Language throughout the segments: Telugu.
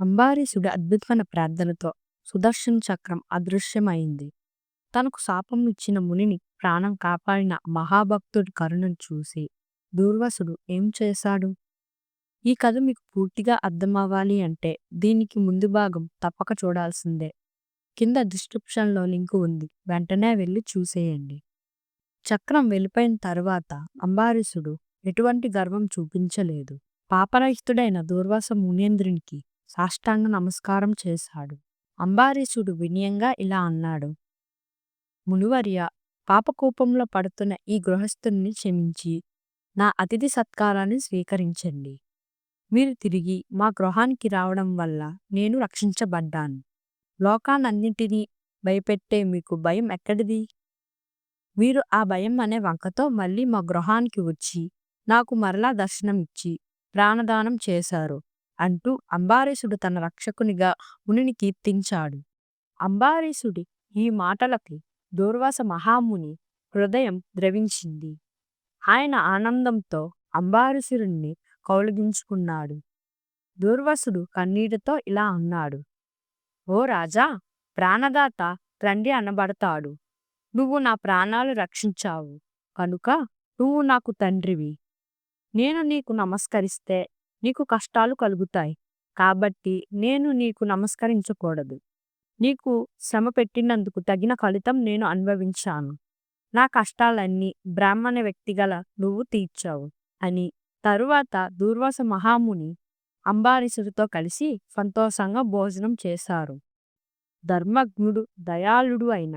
అంబారీషుడి అద్భుతమైన ప్రార్థనతో సుదర్శన చక్రం అదృశ్యమైంది. తనకు శాపం ఇచ్చిన మునిని ప్రాణం కాపాడిన మహాభక్తుడి కరుణను చూసి దూర్వాసుడు ఏం చేశాడు? ఈ కథ మీకు పూర్తిగా అర్థమవ్వాలి అంటే దీనికి ముందు భాగం తప్పక చూడాల్సిందే. కింద డిస్క్రిప్షన్‌లో లింక్ ఉంది. వెంటనే వెళ్ళి చూసేయండి. చక్రం వెళ్ళిపోయిన తరువాత అంబారీషుడు ఎటువంటి గర్వం చూపించలేదు. పాపరహితుడైన దూర్వాస మునేంద్రునికి సాష్టాంగ నమస్కారం చేశాడు. అంబారీషుడు వినయంగా ఇలా అన్నాడు. మునివర్య పాపకూపంలో పడుతున్న ఈ గృహస్థుని క్షమించి నా అతిథి సత్కారాన్ని స్వీకరించండి. మీరు తిరిగి మా గృహానికి రావడం వల్ల నేను రక్షించబడ్డాను. లోకాన్నన్నిటినీ భయపెట్టే మీకు భయం ఎక్కడిది? మీరు ఆ భయం అనే వంకతో మళ్ళీ మా గృహానికి వచ్చి నాకు మరలా దర్శనం ఇచ్చి ప్రాణదానం చేశారు అంటూ అంబారీషుడు తన రక్షకునిగా మునిని కీర్తించాడు. అంబారీషుడి ఈ మాటలకి దూర్వాస మహాముని హృదయం ద్రవించింది. ఆయన ఆనందంతో అంబారీషుడిని కౌలగించుకున్నాడు దూర్వాసుడు కన్నీటితో ఇలా అన్నాడు. ఓ రాజా! ప్రాణదాత తండ్రి అనబడతాడు. నువ్వు నా ప్రాణాలు రక్షించావు కనుక నువ్వు నాకు తండ్రివి. నేను నీకు నమస్కరిస్తే నీకు కష్టాలు కలుగుతాయి. కాబట్టి నేను నీకు నమస్కరించకూడదు. నీకు శ్రమ పెట్టినందుకు తగిన ఫలితం నేను అనుభవించాను. నా కష్టాలన్నీ బ్రాహ్మణ వ్యక్తిగల నువ్వు తీర్చావు అని తరువాత దూర్వాస మహాముని అంబారీషుడితో కలిసి సంతోషంగా భోజనం చేశారు. ధర్మజ్ఞుడు దయాళుడు అయిన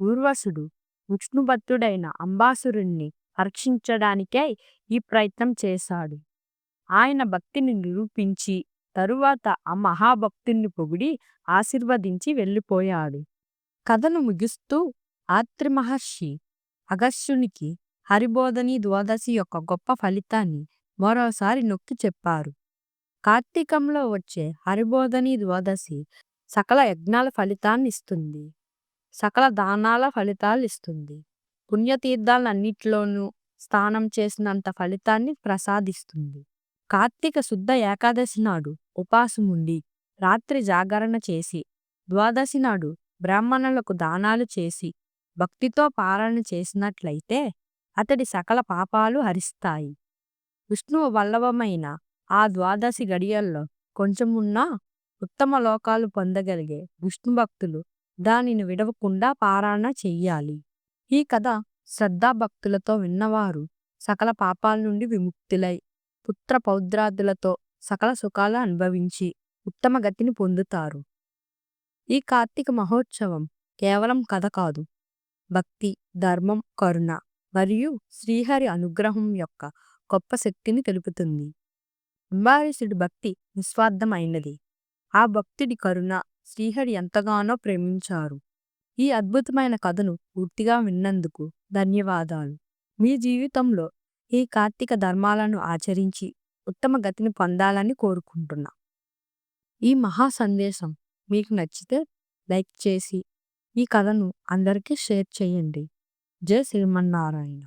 ఊర్వశుడు విష్ణుభక్తుడైన అంబాసురుణ్ణి పరీక్షించడానికై ఈ ప్రయత్నం చేశాడు. ఆయన భక్తిని నిరూపించి తరువాత ఆ మహాభక్తుణ్ణి పొగిడి ఆశీర్వదించి వెళ్ళిపోయాడు. కథను ముగిస్తూ ఆత్రి మహర్షి హరిబోధని ద్వాదశి యొక్క గొప్ప ఫలితాన్ని మరోసారి నొక్కి చెప్పారు. కార్తీకంలో వచ్చే హరిబోధని ద్వాదశి సకల యజ్ఞాల ఫలితాన్ని ఇస్తుంది. సకల దానాల ఫలితాలు ఇస్తుంది. పుణ్యతీర్థాలన్నిటిలోనూ స్నానం చేసినంత ఫలితాన్ని ప్రసాదిస్తుంది. కార్తీక శుద్ధ ఏకాదశి నాడు ఉపాసముండి రాత్రి జాగరణ చేసి ద్వాదశి నాడు బ్రాహ్మణులకు దానాలు చేసి భక్తితో పారాయణ చేసినట్లయితే అతడి సకల పాపాలు హరిస్తాయి. విష్ణువు వల్లభమైన ఆ ద్వాదశి గడియల్లో కొంచెమున్నా ఉత్తమ లోకాలు పొందగలిగే విష్ణుభక్తులు దానిని విడవకుండా పారాయణ చెయ్యాలి. ఈ కథ శ్రద్ధాభక్తులతో విన్నవారు సకల పాపాల నుండి విముక్తులై పుత్ర పౌత్రాదులతో సకల సుఖాలు అనుభవించి ఉత్తమ గతిని పొందుతారు. ఈ కార్తీక మహోత్సవం కేవలం కథ కాదు. భక్తి, ధర్మం, కరుణ మరియు శ్రీహరి అనుగ్రహం యొక్క గొప్ప శక్తిని తెలుపుతుంది. అంబారీషుడి భక్తి నిస్వార్థమైనది. ఆ భక్తుడి కరుణ శ్రీహరి ఎంతగానో ప్రేమించారు. ఈ అద్భుతమైన కథను పూర్తిగా విన్నందుకు ధన్యవాదాలు. మీ జీవితంలో ఈ కార్తీక ధర్మాలను ఆచరించి ఉత్తమ గతిని పొందాలని కోరుకుంటున్నా. ఈ మహా సందేశం మీకు నచ్చితే లైక్ చేసి ఈ కథను అందరికీ షేర్ చేయండి. జై శ్రీమన్నారాయణ